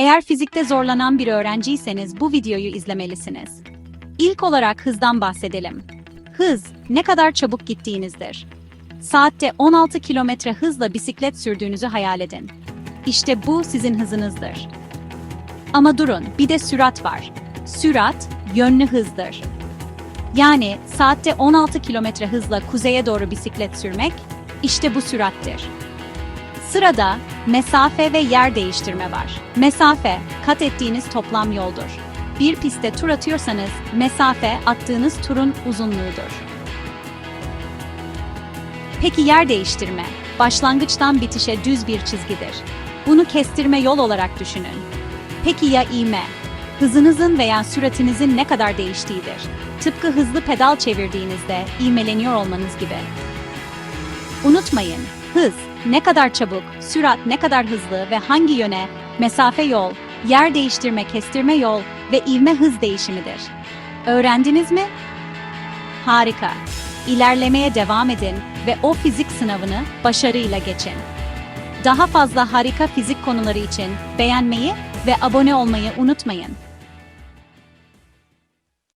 Eğer fizikte zorlanan bir öğrenciyseniz bu videoyu izlemelisiniz. İlk olarak hızdan bahsedelim. Hız, ne kadar çabuk gittiğinizdir. Saatte 16 kilometre hızla bisiklet sürdüğünüzü hayal edin. İşte bu sizin hızınızdır. Ama durun, bir de sürat var. Sürat, yönlü hızdır. Yani saatte 16 kilometre hızla kuzeye doğru bisiklet sürmek, işte bu sürattir. Sırada mesafe ve yer değiştirme var. Mesafe, kat ettiğiniz toplam yoldur. Bir pistte tur atıyorsanız, mesafe attığınız turun uzunluğudur. Peki yer değiştirme, başlangıçtan bitişe düz bir çizgidir. Bunu kestirme yol olarak düşünün. Peki ya ivme? Hızınızın veya süratinizin ne kadar değiştiğidir. Tıpkı hızlı pedal çevirdiğinizde ivmeleniyor olmanız gibi. Unutmayın, hız ne kadar çabuk, sürat ne kadar hızlı ve hangi yöne, mesafe yol, yer değiştirme kestirme yol ve ivme hız değişimidir. Öğrendiniz mi? Harika. İlerlemeye devam edin ve o fizik sınavını başarıyla geçin. Daha fazla harika fizik konuları için beğenmeyi ve abone olmayı unutmayın.